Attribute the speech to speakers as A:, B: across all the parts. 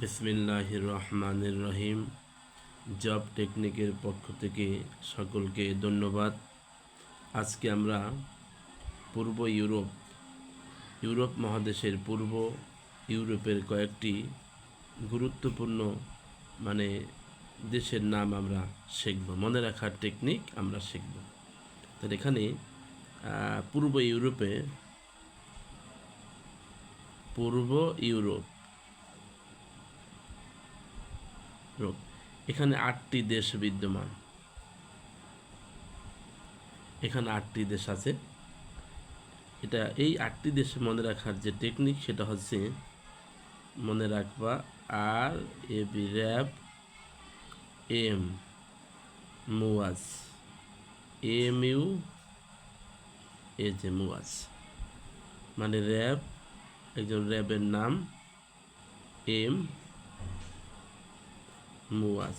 A: বিসমিল্লাহ রহমানির রহিম জব টেকনিকের পক্ষ থেকে সকলকে ধন্যবাদ। আজকে আমরা পূর্ব ইউরোপ ইউরোপ মহাদেশের পূর্ব ইউরোপের কয়েকটি গুরুত্বপূর্ণ মানে দেশের নাম আমরা শিখব, মনে রাখার টেকনিক আমরা শিখব। তাহলে এখানে পূর্ব ইউরোপে, পূর্ব ইউরোপ রোগ। এখানে আটটি দেশ বিদ্যমান। এখানে আটটি দেশ আছে। এটা, এই আটটি দেশে মনে রাখার যে টেকনিক সেটা হচ্ছে মনে রাখবা আর, এ বি, র্যাব, এম, মুওয়াজ। এম, ইউ, এ যে মুয়াজ মানে র্যাব, একজন র্যাবের নাম, এম মুয়াজ।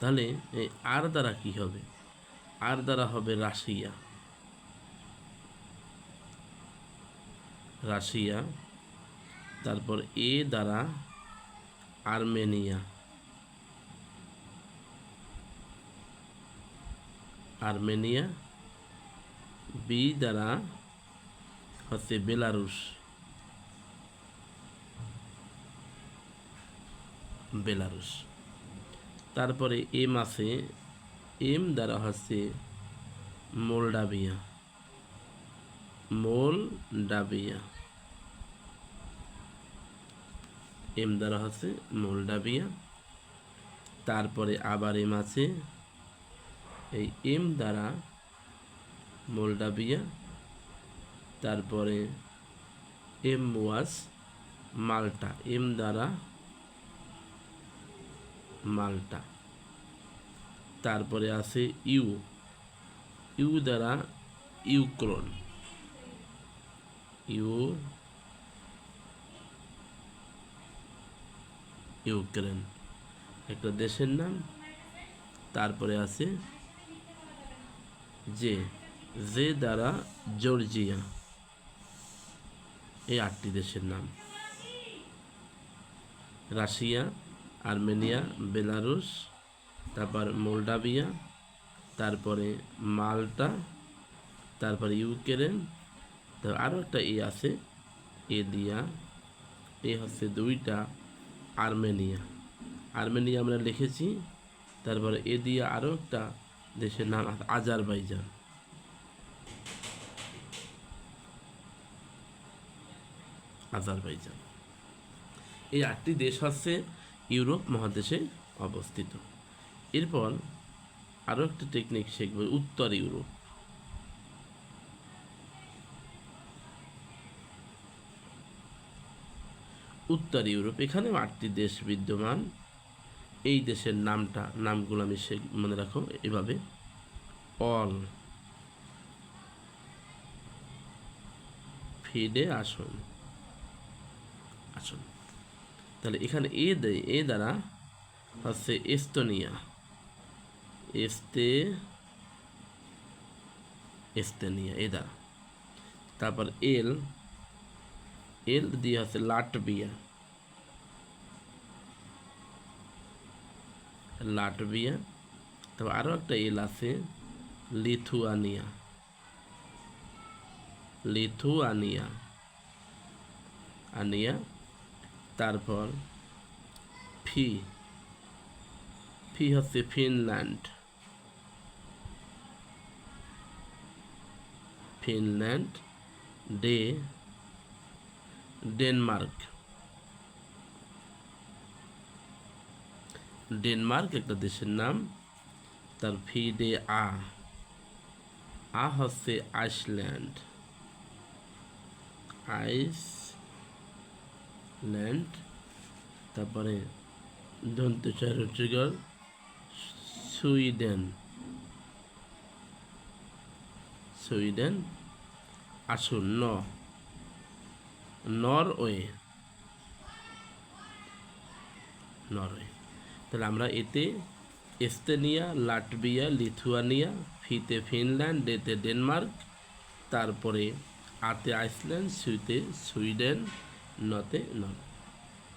A: তাহলে, এই আর দ্বারা কি হবে? আর দ্বারা হবে রাশিয়া। রাশিয়া, তারপর এ দ্বারা আর্মেনিয়া। আর্মেনিয়া, বি দ্বারা হচ্ছে বেলারুশ। বেলারুশ। তারপরে এম আছে, এম দ্বারা হচ্ছে মোলডাভিয়া। মোলডাভিয়া। এম দ্বারা হচ্ছে মোলডাভিয়া। তারপরে আবার এম আছে, এই এম দ্বারা মোলডাভিয়া। তারপরে এম ওয়াজ মাল্টা, এম দ্বারা মাল্টা। তারপরে আছে ইউ। ইউ দ্বারা ইউক্রন ইউ। ইউক্রেন একটা দেশের নাম। তারপরে আছে যে যে দ্বারা জর্জিয়া। এই আটটি দেশের নাম। রাশিয়া। আর্মেনিয়া বেলারুস তারপর মোল্ডাভিয়া, তারপরে মাল্টা, তারপরে ইউক্রেন তারপর আরও একটা এ আছে, এ এ হচ্ছে দুইটা আর্মেনিয়া। আর্মেনিয়া আমরা লিখেছি, তারপরে এ দিয়া আরও একটা দেশের নাম আজারবাইজান। আজারবাইজান। এই আটটি দেশ হচ্ছে ইউরোপ মহাদেশে অবস্থিত। এরপর আরও একটা টেকনিক শিখব, উত্তর ইউরোপ। উত্তর ইউরোপ, এখানেও আটটি দেশ বিদ্যমান। এই দেশের নামটা, নামগুলো আমি সে মনে রাখো এভাবে। অল। ফিডে আসুন। আসুন। তাহলে এখানে এ দেয় এ দ্বারা হচ্ছে এস্তোনিয়া। এস্তে, এস্তেনিয়া, এ দ্বারা। তারপর এল এল দিয়ে হচ্ছে লাটবিয়া লাটবিয়া তারপর আরও একটা এল আছে, লিথুয়ানিয়া। লিথুয়ানিয়া। আনিয়া। তারপর ফি ফি হচ্ছে ফিনল্যান্ড ফিনল্যান্ড ডে ডেনমার্ক ডেনমার্ক একটা দেশের নাম, তার ফি ডে আ আ হচ্ছে আইসল্যান্ড আইসল্যান্ড তারপরে দন্তচারটিগর সুইডেন। সুইডেন, আসুন, ন। নরওয়ে। নরওয়ে। তাহলে আমরা এতে এস্তেনিয়া, লাটভিয়া, লিথুয়ানিয়া, ফিতে ফিনল্যান্ড, ডেতে ডেনমার্ক, তারপরে আতে আইসল্যান্ড, সুইতে সুইডেন নতে নর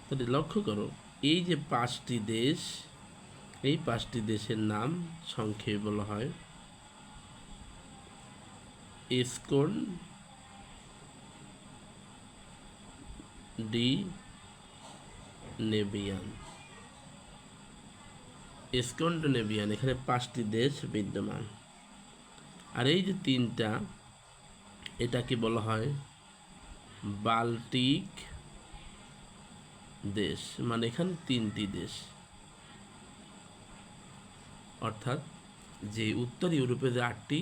A: তাহলে লক্ষ্য করো, এই যে পাঁচটি দেশ, এই পাঁচটি দেশের নাম সংক্ষেপে বলা হয়। এসকোন, ডি নেবিয়ান এসকন্ডনেবিয়ান এখানে পাঁচটি দেশ বিদ্যমান। আর এই যে তিনটা, এটাকে বলা হয় বাল্টিক দেশ মানে এখানে তিনটি দেশ। অর্থাৎ যে উত্তর ইউরোপে যে আটটি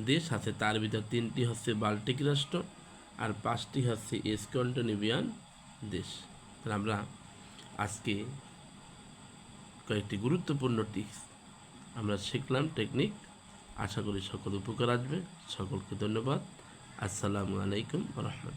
A: দেশ আছে, তার ভিতর তিনটি হচ্ছে বাল্টিক রাষ্ট্র আর পাঁচটি হচ্ছে এসকন্ডনেবিয়ান দেশ। তাহলে আমরা আজকে কয়েকটি গুরুত্বপূর্ণ টিপস আমরা শিখলাম, টেকনিক। আশা করি সকল উপকার আসবে। সকলকে ধন্যবাদ। আসসালামু আলাইকুম রহমতুল্লাহ।